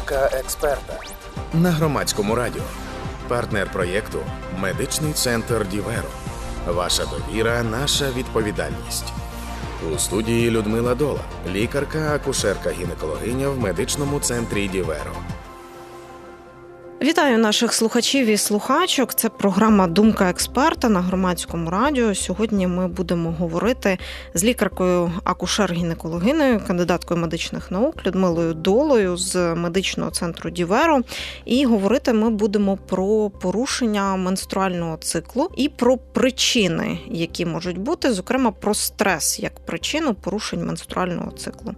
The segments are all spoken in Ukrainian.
Думка експерта на громадському радіо. Партнер проєкту Медичний центр Діверо. Ваша довіра, наша відповідальність. У студії Людмила Дола, лікарка, акушерка, гінекологиня в медичному центрі Діверо. Вітаю наших слухачів і слухачок. Це програма Думка експерта на громадському радіо. Сьогодні ми будемо говорити з лікаркою акушер-гінекологиною, кандидаткою медичних наук Людмилою Долою з медичного центру Діверо. І говорити ми будемо про порушення менструального циклу і про причини, які можуть бути, зокрема про стрес як причину порушень менструального циклу.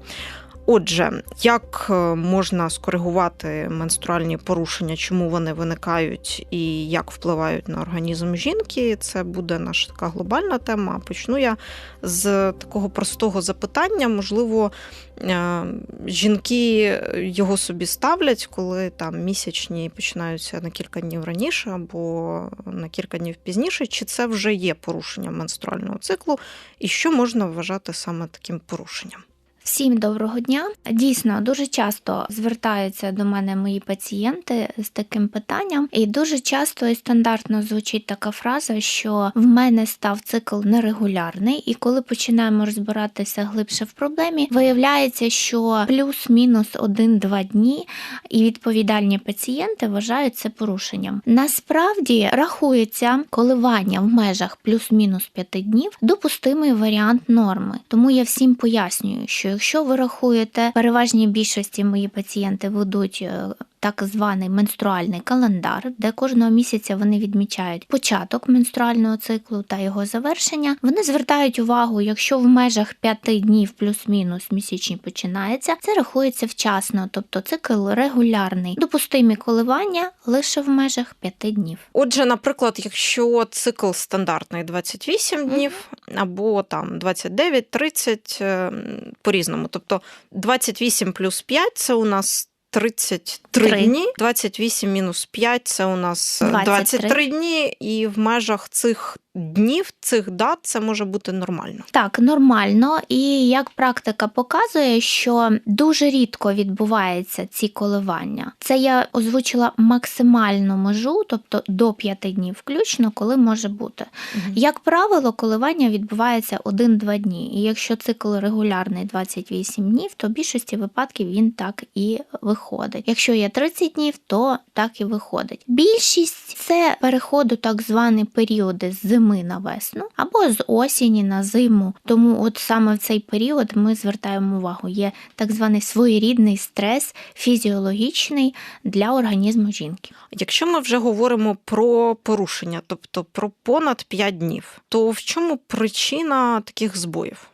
Отже, як е, можна скоригувати менструальні порушення, чому вони виникають і як впливають на організм жінки? Це буде наша така глобальна тема. Почну я з такого простого запитання. Можливо, е, жінки його собі ставлять, коли там місячні починаються на кілька днів раніше або на кілька днів пізніше, чи це вже є порушення менструального циклу, і що можна вважати саме таким порушенням? Всім доброго дня. Дійсно, дуже часто звертаються до мене мої пацієнти з таким питанням, і дуже часто і стандартно звучить така фраза, що в мене став цикл нерегулярний, і коли починаємо розбиратися глибше в проблемі, виявляється, що плюс-мінус один-два дні, і відповідальні пацієнти вважають це порушенням. Насправді рахується коливання в межах плюс-мінус п'яти днів допустимий варіант норми, тому я всім пояснюю, що якщо ви рахуєте, переважній більшості мої пацієнти ведуть е, так званий менструальний календар, де кожного місяця вони відмічають початок менструального циклу та його завершення. Вони звертають увагу, якщо в межах п'яти днів плюс-мінус місячні починається, це рахується вчасно, тобто цикл регулярний. Допустимі коливання лише в межах п'яти днів. Отже, наприклад, якщо цикл стандартний 28 днів або там 29-30 е, по-різному, тобто 28 плюс 5 – це у нас 33 Три. дні, 28 мінус 5 – це у нас 23. 23 дні, і в межах цих днів, цих дат це може бути нормально. Так, нормально, і як практика показує, що дуже рідко відбуваються ці коливання. Це я озвучила максимальну межу, тобто до 5 днів включно, коли може бути. Як правило, коливання відбувається 1-2 дні. І якщо цикл регулярний 28 днів, то в більшості випадків він так і виходить. Якщо є 30 днів, то так і виходить. Більшість це переходу так звані періоди з зими на весну або з осені на зиму. Тому от саме в цей період ми звертаємо увагу. Є так званий своєрідний стрес фізіологічний для організму жінки. Якщо ми вже говоримо про порушення, тобто про понад 5 днів, то в чому причина таких збоїв?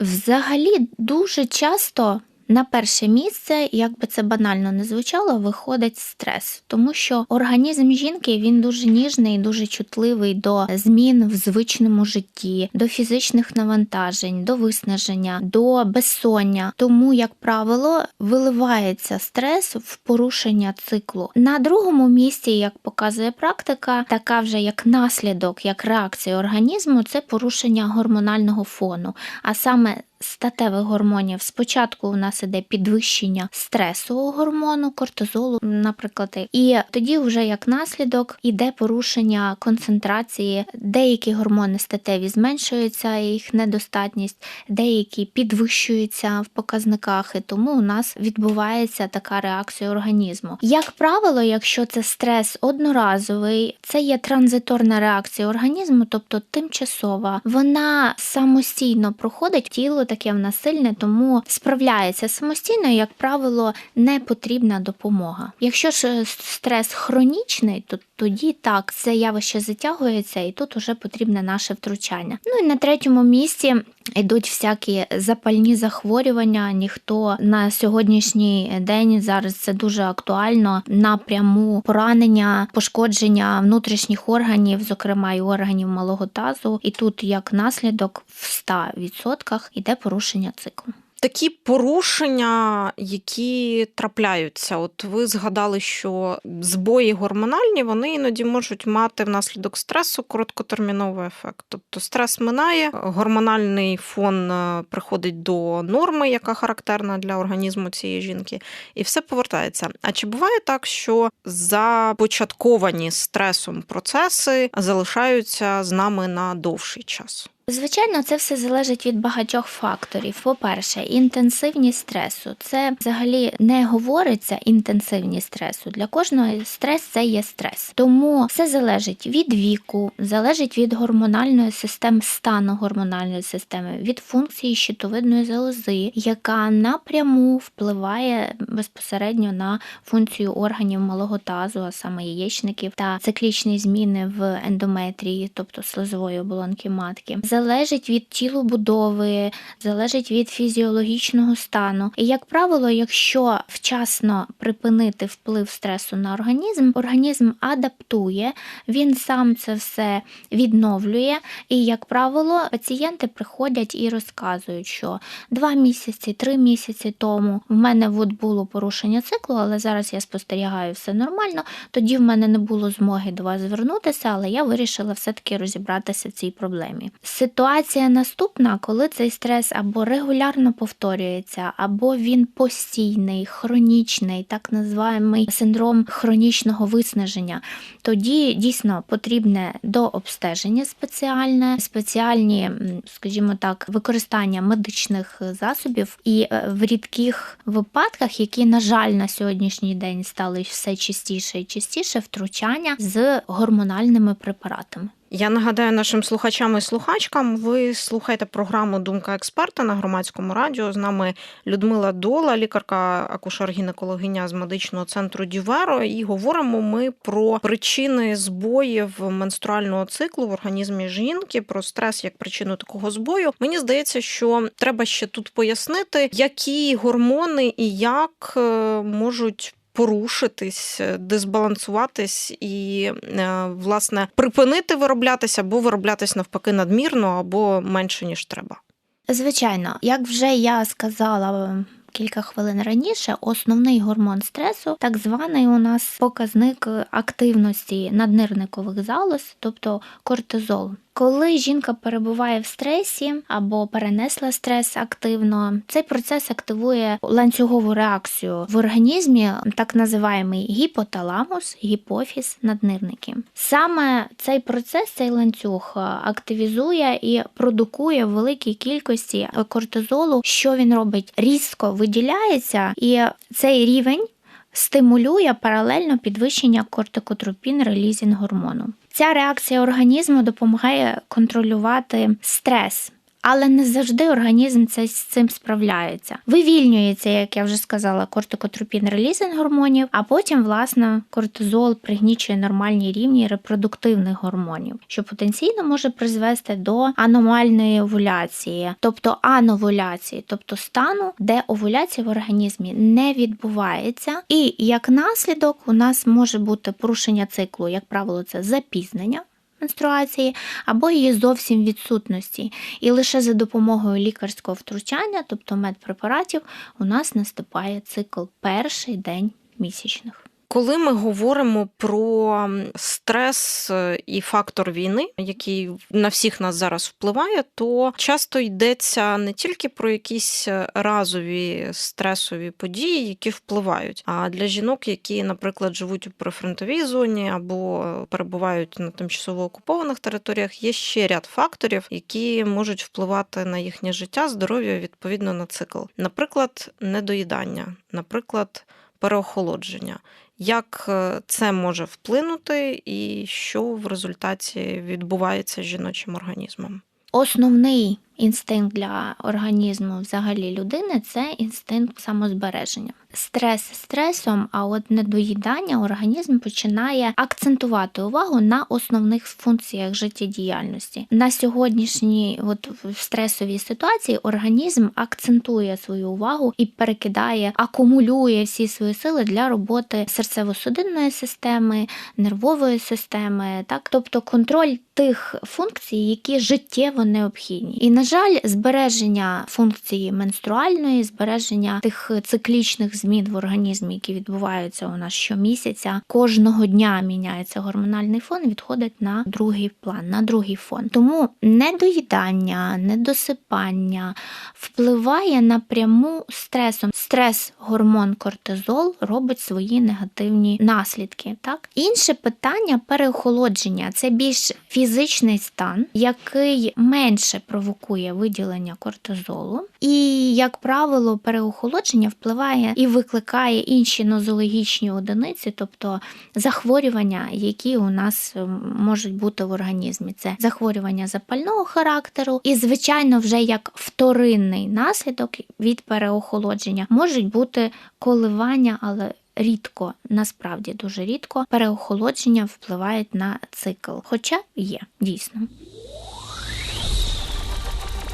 Взагалі дуже часто. На перше місце, як би це банально не звучало, виходить стрес, тому що організм жінки він дуже ніжний, дуже чутливий до змін в звичному житті, до фізичних навантажень, до виснаження, до безсоння. Тому, як правило, виливається стрес в порушення циклу. На другому місці, як показує практика, така вже як наслідок, як реакція організму, це порушення гормонального фону, а саме статевих гормонів. Спочатку у нас іде підвищення стресового гормону, кортизолу, наприклад, і тоді, вже як наслідок, іде порушення концентрації. Деякі гормони статеві зменшуються, їх недостатність, деякі підвищуються в показниках, і тому у нас відбувається така реакція організму. Як правило, якщо це стрес одноразовий, це є транзиторна реакція організму, тобто тимчасова, вона самостійно проходить тіло таке в нас сильне, тому справляється самостійно, як правило, не потрібна допомога. Якщо ж стрес хронічний, то тоді так це явище затягується, і тут уже потрібне наше втручання. Ну і на третьому місці йдуть всякі запальні захворювання. Ніхто на сьогоднішній день зараз це дуже актуально. Напряму поранення, пошкодження внутрішніх органів, зокрема і органів малого тазу. І тут як наслідок в 100% йде порушення циклу. такі порушення, які трапляються. От ви згадали, що збої гормональні вони іноді можуть мати внаслідок стресу короткотерміновий ефект. Тобто стрес минає, гормональний фон е, приходить до норми, яка характерна для організму цієї жінки, і все повертається. А чи буває так, що започатковані стресом процеси залишаються з нами на довший час? Звичайно, це все залежить від багатьох факторів. По-перше, інтенсивність стресу. Це взагалі не говориться інтенсивність стресу. Для кожного стрес це є стрес. Тому все залежить від віку, залежить від гормональної системи, стану гормональної системи, від функції щитовидної залози, яка напряму впливає безпосередньо на функцію органів малого тазу, а саме яєчників, та циклічні зміни в ендометрії, тобто слизової оболонки матки залежить від тілобудови, залежить від фізіологічного стану. І, як правило, якщо вчасно припинити вплив стресу на організм, організм адаптує, він сам це все відновлює. І, як правило, пацієнти приходять і розказують, що два місяці, три місяці тому в мене от було порушення циклу, але зараз я спостерігаю все нормально. Тоді в мене не було змоги до вас звернутися, але я вирішила все-таки розібратися в цій проблемі. Ситуація наступна, коли цей стрес або регулярно повторюється, або він постійний, хронічний, так називаємий синдром хронічного виснаження. Тоді дійсно потрібне дообстеження спеціальне, спеціальні, скажімо так, використання медичних засобів і е, в рідких випадках, які, на жаль, на сьогоднішній день стали все частіше і частіше, втручання з гормональними препаратами. Я нагадаю нашим слухачам і слухачкам. Ви слухаєте програму Думка експерта на громадському радіо. З нами Людмила Дола, лікарка акушер-гінекологиня з медичного центру Діверо. І говоримо ми про причини збоїв менструального циклу в організмі жінки, про стрес як причину такого збою. Мені здається, що треба ще тут пояснити, які гормони і як е, можуть порушитись, е, дисбалансуватись і, е, власне, припинити вироблятися або вироблятись навпаки надмірно, або менше ніж треба. Звичайно, як вже я сказала. Кілька хвилин раніше основний гормон стресу, так званий у нас показник активності наднирникових залоз, тобто кортизол. Коли жінка перебуває в стресі або перенесла стрес активно, цей процес активує ланцюгову реакцію в організмі, так називаємий гіпоталамус, гіпофіз, наднирники. Саме цей процес, цей ланцюг активізує і продукує в великій кількості кортизолу, що він робить різко виділяється, і цей рівень стимулює паралельно підвищення кортикотропін релізінг гормону. Ця реакція організму допомагає контролювати стрес. Але не завжди організм це з цим справляється. Вивільнюється, як я вже сказала, кортикотропін релізинг гормонів, а потім, власне, кортизол пригнічує нормальні рівні репродуктивних гормонів, що потенційно може призвести до аномальної овуляції, тобто ановуляції, тобто стану, де овуляція в організмі не відбувається. І як наслідок у нас може бути порушення циклу, як правило, це запізнення менструації або її зовсім відсутності. І лише за допомогою лікарського втручання, тобто медпрепаратів, у нас наступає цикл перший день місячних. Коли ми говоримо про стрес е, і фактор війни, який на всіх нас зараз впливає, то часто йдеться не тільки про якісь е, разові стресові події, які впливають, а для жінок, які, наприклад, живуть у прифронтовій зоні або перебувають на тимчасово окупованих територіях, є ще ряд факторів, які можуть впливати на їхнє життя, здоров'я відповідно на цикл, наприклад, недоїдання, наприклад, переохолодження. Як е, це може вплинути, і що в результаті відбувається з жіночим організмом? Основний інстинкт для організму взагалі людини це інстинкт самозбереження. Стрес стресом, а от недоїдання організм починає акцентувати увагу на основних функціях життєдіяльності. На сьогоднішній от в стресовій ситуації організм акцентує свою увагу і перекидає, акумулює всі свої сили для роботи серцево-судинної системи, нервової системи, так тобто контроль тих функцій, які життєво необхідні. І, на жаль, збереження функції менструальної, збереження тих циклічних змін в організмі, які відбуваються у нас щомісяця, кожного дня міняється гормональний фон, відходить на другий план, на другий фон. Тому недоїдання, недосипання впливає напряму стресом. Стрес, гормон кортизол робить свої негативні наслідки. Так, інше питання переохолодження це більш фізичний стан, який менше провокує виділення кортизолу, і, як правило, переохолодження впливає і викликає інші нозологічні одиниці, тобто захворювання, які у нас ем, можуть бути в організмі. Це захворювання запального характеру, і, звичайно, вже як вторинний наслідок від переохолодження можуть бути коливання, але рідко, насправді дуже рідко, переохолодження впливають на цикл. Хоча є дійсно.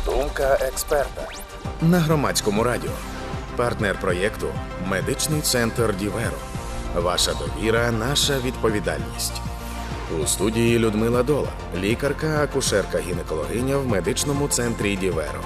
Думка експерта на громадському радіо. Партнер проєкту Медичний центр Діверо. Ваша довіра, наша відповідальність. У студії Людмила Дола, лікарка, акушерка, гінекологиня в медичному центрі Діверо.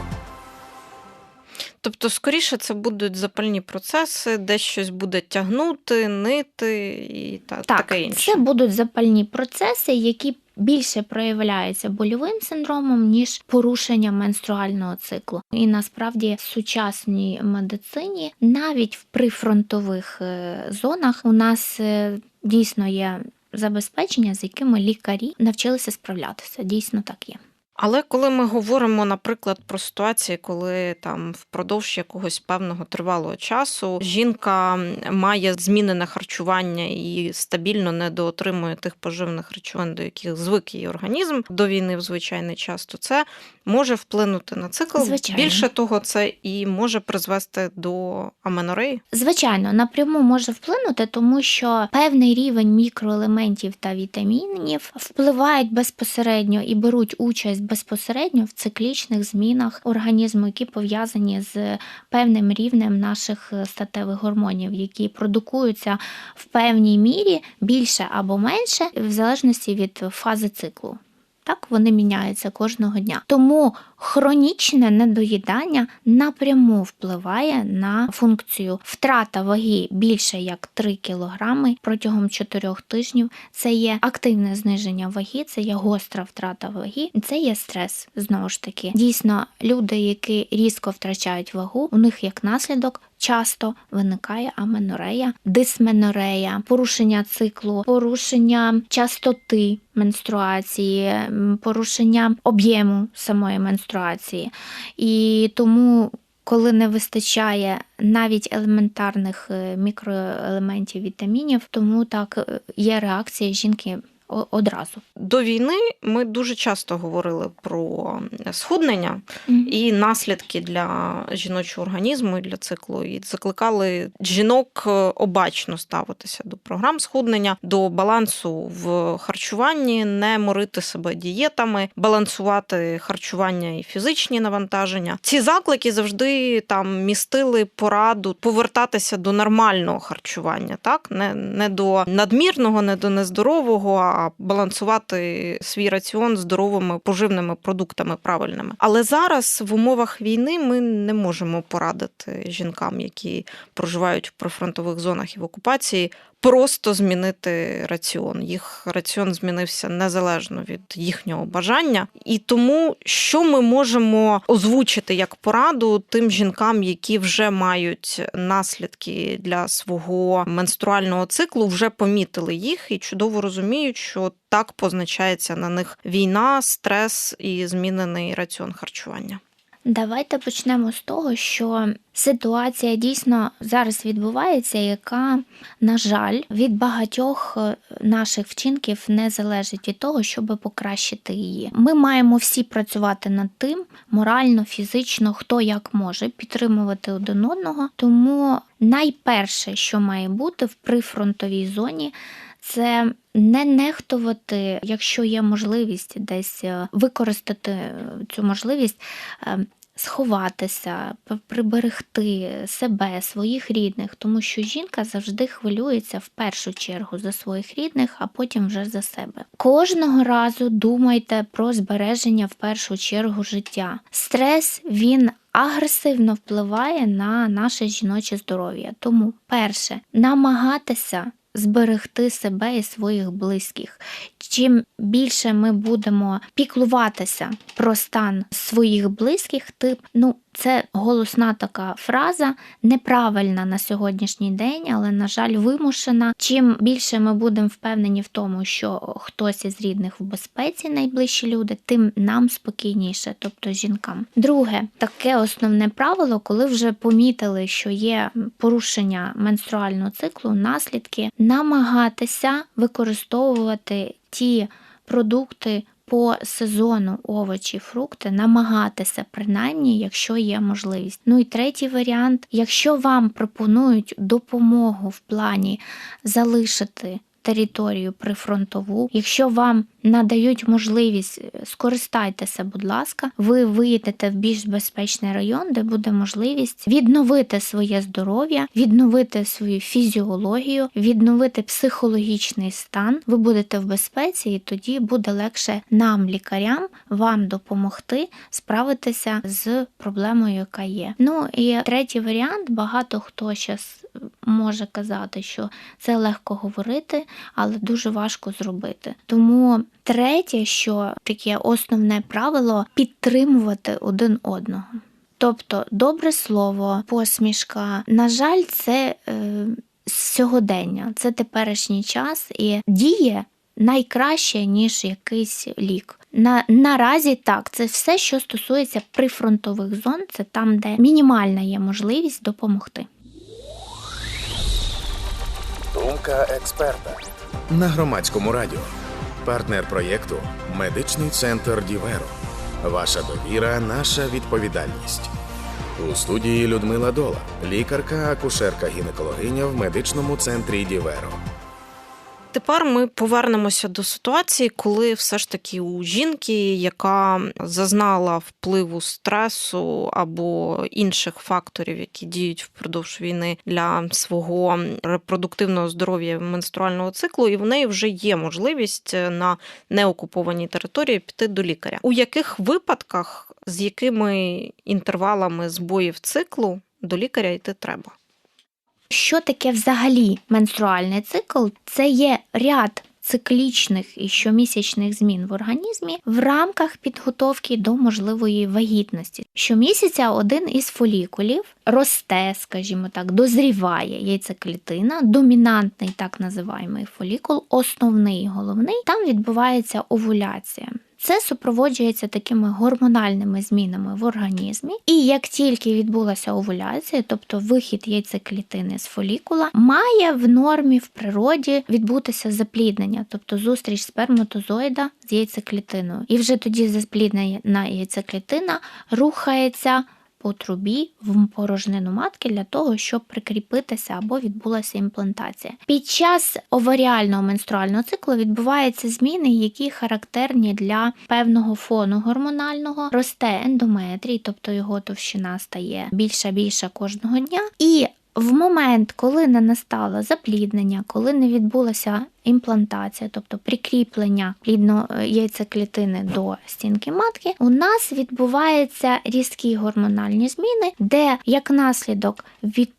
Тобто, скоріше, це будуть запальні процеси, де щось буде тягнути, нити і та, Так, таке інше. це будуть запальні процеси, які більше проявляються больовим синдромом, ніж порушення менструального циклу. І насправді в сучасній медицині, навіть в прифронтових е, зонах, у нас е, дійсно є забезпечення, з якими лікарі навчилися справлятися. Дійсно так є. Але коли ми говоримо, наприклад, про ситуації, коли там впродовж якогось певного тривалого часу жінка має змінене харчування і стабільно недоотримує тих поживних речовин, до яких звик її організм до війни в звичайний час, то це може вплинути на цикл. Звичайно. Більше того, це і може призвести до аменореї. Звичайно, напряму може вплинути, тому що певний рівень мікроелементів та вітамінів впливають безпосередньо і беруть участь безпосередньо в циклічних змінах організму, які пов'язані з певним рівнем наших е, статевих гормонів, які продукуються в певній мірі більше або менше, в залежності від фази циклу. Так, вони міняються кожного дня. Тому хронічне недоїдання напряму впливає на функцію втрата ваги більше як 3 кг протягом 4 тижнів. Це є активне зниження ваги, це є гостра втрата ваги, це є стрес. Знову ж таки, дійсно, люди, які різко втрачають вагу, у них як наслідок. Часто виникає аменорея, дисменорея, порушення циклу, порушення частоти менструації, порушення об'єму самої менструації. І тому, коли не вистачає навіть елементарних е, мікроелементів вітамінів, тому так е, є реакція жінки одразу. До війни ми дуже часто говорили про схуднення і наслідки для жіночого організму і для циклу. І закликали жінок е, обачно ставитися до програм схуднення, до балансу в харчуванні, не морити себе дієтами, балансувати харчування і фізичні навантаження. Ці заклики завжди там містили пораду повертатися до нормального харчування, так не, не до надмірного, не до нездорового, балансувати свій раціон здоровими поживними продуктами правильними. Але зараз в умовах війни ми не можемо порадити жінкам, які проживають в прифронтових зонах і в окупації. Просто змінити раціон. Їх раціон змінився незалежно від їхнього бажання. І тому, що ми можемо озвучити як пораду тим жінкам, які вже мають наслідки для свого менструального циклу, вже помітили їх і чудово розуміють, що так позначається на них війна, стрес і змінений раціон харчування. Давайте почнемо з того, що ситуація дійсно зараз відбувається, яка, на жаль, від багатьох е, наших вчинків не залежить від того, щоб покращити її. Ми маємо всі працювати над тим, морально, фізично, хто як може, підтримувати один одного. Тому найперше, що має бути в прифронтовій зоні, це не нехтувати, якщо є можливість десь е, використати е, цю можливість. е, сховатися, приберегти себе, своїх рідних, тому що жінка завжди хвилюється в першу чергу за своїх рідних, а потім вже за себе. Кожного разу думайте про збереження в першу чергу життя. Стрес він. Агресивно впливає на наше жіноче здоров'я. Тому, перше, намагатися зберегти себе і своїх близьких. Чим більше ми будемо піклуватися про стан своїх близьких, тип, ну це голосна така фраза, неправильна на сьогоднішній день, але, на жаль, вимушена. Чим більше ми будемо впевнені в тому, що хтось із рідних в безпеці, найближчі люди, тим нам спокійніше, тобто жінкам. Друге, таке основне правило, коли вже помітили, що є порушення менструального циклу, наслідки, намагатися використовувати ті продукти по сезону овочі, фрукти, намагатися, принаймні, якщо є можливість. Ну і третій варіант: якщо вам пропонують допомогу в плані залишити. Територію прифронтову. Якщо вам надають можливість, е, скористайтеся, будь ласка, ви виїдете в більш безпечний район, де буде можливість відновити своє здоров'я, відновити свою фізіологію, відновити психологічний стан. Ви будете в безпеці, і тоді буде легше нам, лікарям, вам допомогти справитися з проблемою, яка є. Ну і третій варіант: багато хто зараз може казати, що це легко говорити, але дуже важко зробити. Тому третє, що таке основне правило підтримувати один одного. Тобто, добре слово, посмішка. На жаль, це е, сьогодення, це теперішній час і діє найкраще, ніж якийсь лік. На, наразі так, це все, що стосується прифронтових зон, це там, де мінімальна є можливість допомогти. Думка експерта на громадському радіо. Партнер проєкту Медичний центр Діверо. Ваша довіра, наша відповідальність. У студії Людмила Дола, лікарка, акушерка, гінекологиня в медичному центрі Діверо. Тепер ми повернемося до ситуації, коли все ж таки у жінки, яка зазнала впливу стресу або інших факторів, які діють впродовж війни для свого репродуктивного здоров'я менструального циклу, і в неї вже є можливість на неокупованій території піти до лікаря. У яких випадках, з якими інтервалами збоїв циклу до лікаря йти треба? Що таке взагалі менструальний цикл? Це є ряд циклічних і щомісячних змін в організмі в рамках підготовки до можливої вагітності. Щомісяця один із фолікулів росте, скажімо так, дозріває яйцеклітина, домінантний так називаємий фолікул, основний головний. Там відбувається овуляція. Це супроводжується такими гормональними змінами в організмі, і як тільки відбулася овуляція, тобто вихід яйцеклітини з фолікула, має в нормі в природі відбутися запліднення, тобто зустріч сперматозоїда з яйцеклітиною. І вже тоді запліднена яйцеклітина рухається по трубі в порожнину матки для того, щоб прикріпитися або відбулася імплантація. Під час оваріального менструального циклу відбуваються зміни, які характерні для певного фону гормонального, росте ендометрій, тобто його товщина стає більша більша кожного дня. І в момент, коли не настало запліднення, коли не відбулася імплантація, тобто прикріплення плідно яйцеклітини до стінки матки, у нас відбуваються різкі гормональні зміни, де як наслідок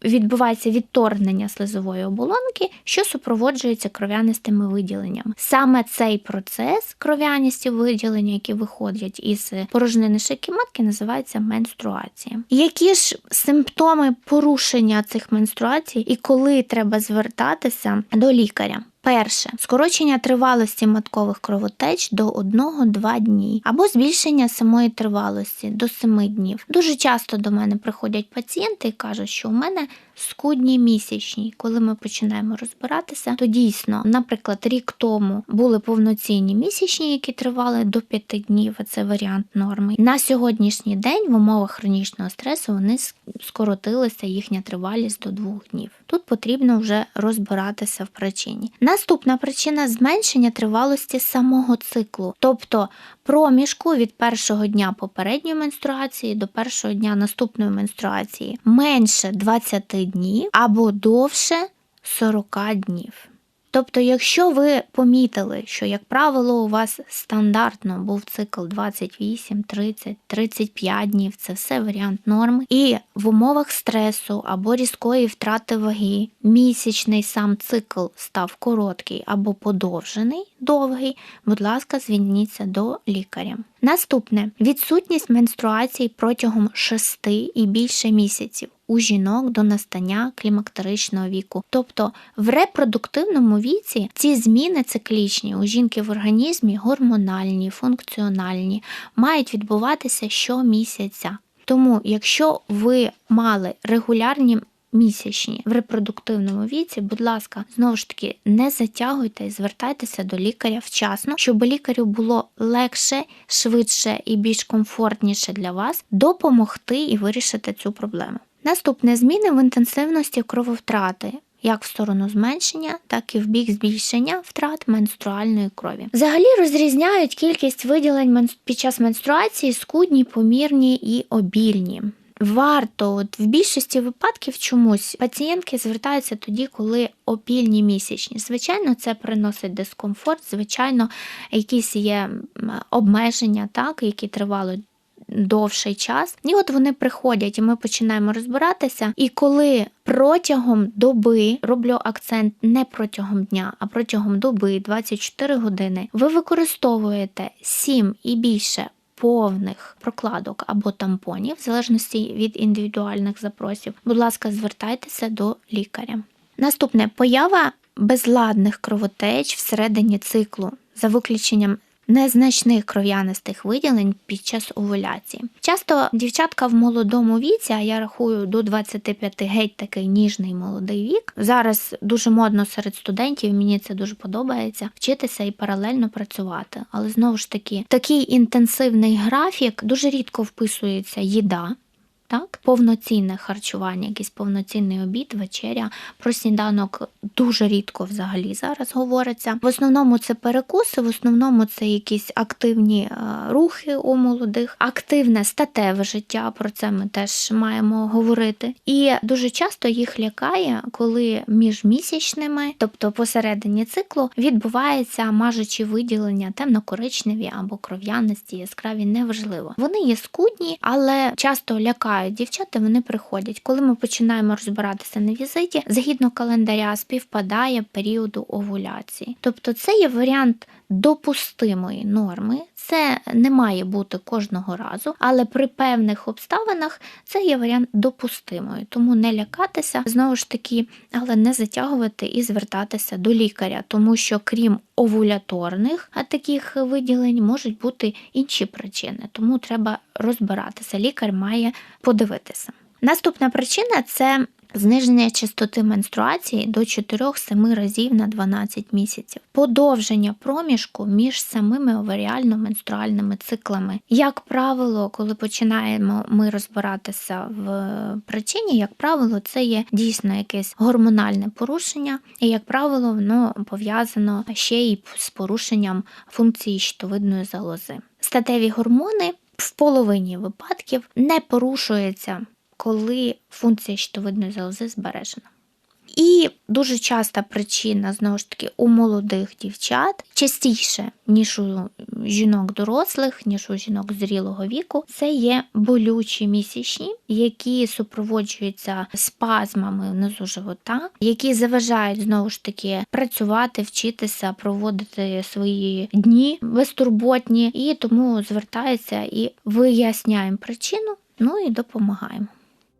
відбувається відторгнення слизової оболонки, що супроводжується кров'янистими виділеннями. Саме цей процес кров'яністі виділення, які виходять із порожнини шийки матки, називається менструація. Які ж симптоми порушення цих менструацій і коли треба звертатися до лікаря? Перше скорочення тривалості маткових кровотеч до 1-2 дні, або збільшення самої тривалості до 7 днів. Дуже часто до мене приходять пацієнти і кажуть, що у мене скудні місячні. Коли ми починаємо розбиратися, то дійсно, наприклад, рік тому були повноцінні місячні, які тривали до 5 днів. Це варіант норми. На сьогоднішній день в умовах хронічного стресу вони скоротилися їхня тривалість до 2 днів. Тут потрібно вже розбиратися в причині. Наступна причина зменшення тривалості самого циклу, тобто проміжку від першого дня попередньої менструації до першого дня наступної менструації менше 20 днів або довше 40 днів. Тобто, якщо ви помітили, що, як правило, у вас стандартно був цикл 28, 30, 35 днів, це все варіант норми, і в умовах стресу або різкої втрати ваги місячний сам цикл став короткий або подовжений, довгий, будь ласка, зверніться до лікаря. Наступне відсутність менструацій протягом 6 і більше місяців у жінок до настання клімактеричного віку. Тобто в репродуктивному віці ці зміни циклічні у жінки в організмі гормональні, функціональні, мають відбуватися щомісяця. Тому, якщо ви мали регулярні місячні в репродуктивному віці, будь ласка, знову ж таки, не затягуйте і звертайтеся до лікаря вчасно, щоб лікарю було легше, швидше і більш комфортніше для вас допомогти і вирішити цю проблему. Наступне зміни в інтенсивності крововтрати. Як в сторону зменшення, так і в бік збільшення втрат менструальної крові. Взагалі розрізняють кількість виділень під час менструації скудні, помірні і обільні. Варто от в більшості випадків чомусь пацієнтки звертаються тоді, коли опільні місячні. Звичайно, це приносить дискомфорт, звичайно, якісь є обмеження, так, які тривали. Довший час, і от вони приходять, і ми починаємо розбиратися. І коли протягом доби роблю акцент не протягом дня, а протягом доби 24 години, ви використовуєте 7 і більше повних прокладок або тампонів, в залежності від індивідуальних запросів, будь ласка, звертайтеся до лікаря. Наступне поява безладних кровотеч всередині циклу, за виключенням незначних кров'янистих виділень під час овуляції. Часто дівчатка в молодому віці, а я рахую до 25 геть такий ніжний молодий вік. Зараз дуже модно серед студентів, мені це дуже подобається вчитися і паралельно працювати. Але знову ж таки, такий інтенсивний графік дуже рідко вписується їда. Так, повноцінне харчування, якийсь повноцінний обід, вечеря. Про сніданок дуже рідко взагалі зараз говориться. В основному це перекуси, в основному це якісь активні е, рухи у молодих, активне статеве життя. Про це ми теж маємо говорити. І дуже часто їх лякає, коли між місячними, тобто посередині циклу, відбувається мажучі виділення темно-коричневі або кров'яності, яскраві неважливо. Вони є скудні, але часто лякають дівчата, вони приходять. Коли ми починаємо розбиратися на візиті, згідно календаря співпадає періоду овуляції. Тобто це є варіант допустимої норми, це не має бути кожного разу, але при певних обставинах це є варіант допустимої. Тому не лякатися, знову ж таки, але не затягувати і звертатися до лікаря, тому що крім овуляторних таких виділень можуть бути інші причини, тому треба розбиратися. Лікар має подивитися. Наступна причина це зниження частоти менструації до 4-7 разів на 12 місяців, подовження проміжку між самими оваріально-менструальними циклами. Як правило, коли починаємо ми розбиратися в причині, як правило, це є дійсно якесь гормональне порушення, і, як правило, воно пов'язано ще й з порушенням функції щитовидної залози. Статеві гормони в половині випадків не порушуються коли функція щитовидної залози збережена. І дуже часта причина, знову ж таки, у молодих дівчат частіше, ніж у жінок дорослих, ніж у жінок зрілого віку, це є болючі місячні, які супроводжуються спазмами внизу живота, які заважають знову ж таки працювати, вчитися, проводити свої дні безтурботні, і тому звертаються і виясняємо причину, ну і допомагаємо.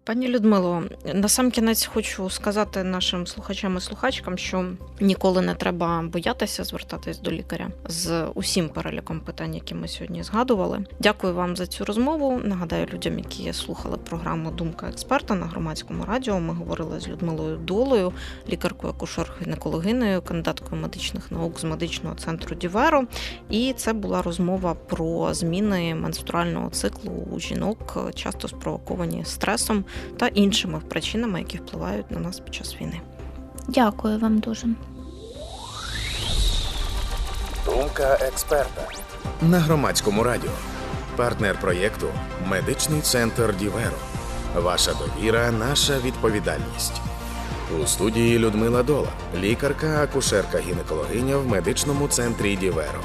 Пані Людмило, насамкінець хочу сказати нашим слухачам і слухачкам, що ніколи не треба боятися звертатись до лікаря з усім переліком питань, які ми сьогодні згадували. Дякую вам за цю розмову. Нагадаю людям, які слухали програму Думка експерта на громадському радіо. Ми говорили з Людмилою Долою, лікаркою акушер гінекологиною кандидаткою медичних наук з медичного центру Діверо. І це була розмова про зміни менструального циклу у жінок, часто спровоковані стресом та іншими причинами, які впливають на нас під час війни. Дякую вам дуже. Думка експерта на громадському радіо. Партнер проєкту Медичний центр Діверо. Ваша довіра, наша відповідальність. У студії Людмила Дола, лікарка, акушерка, гінекологиня в медичному центрі Діверо.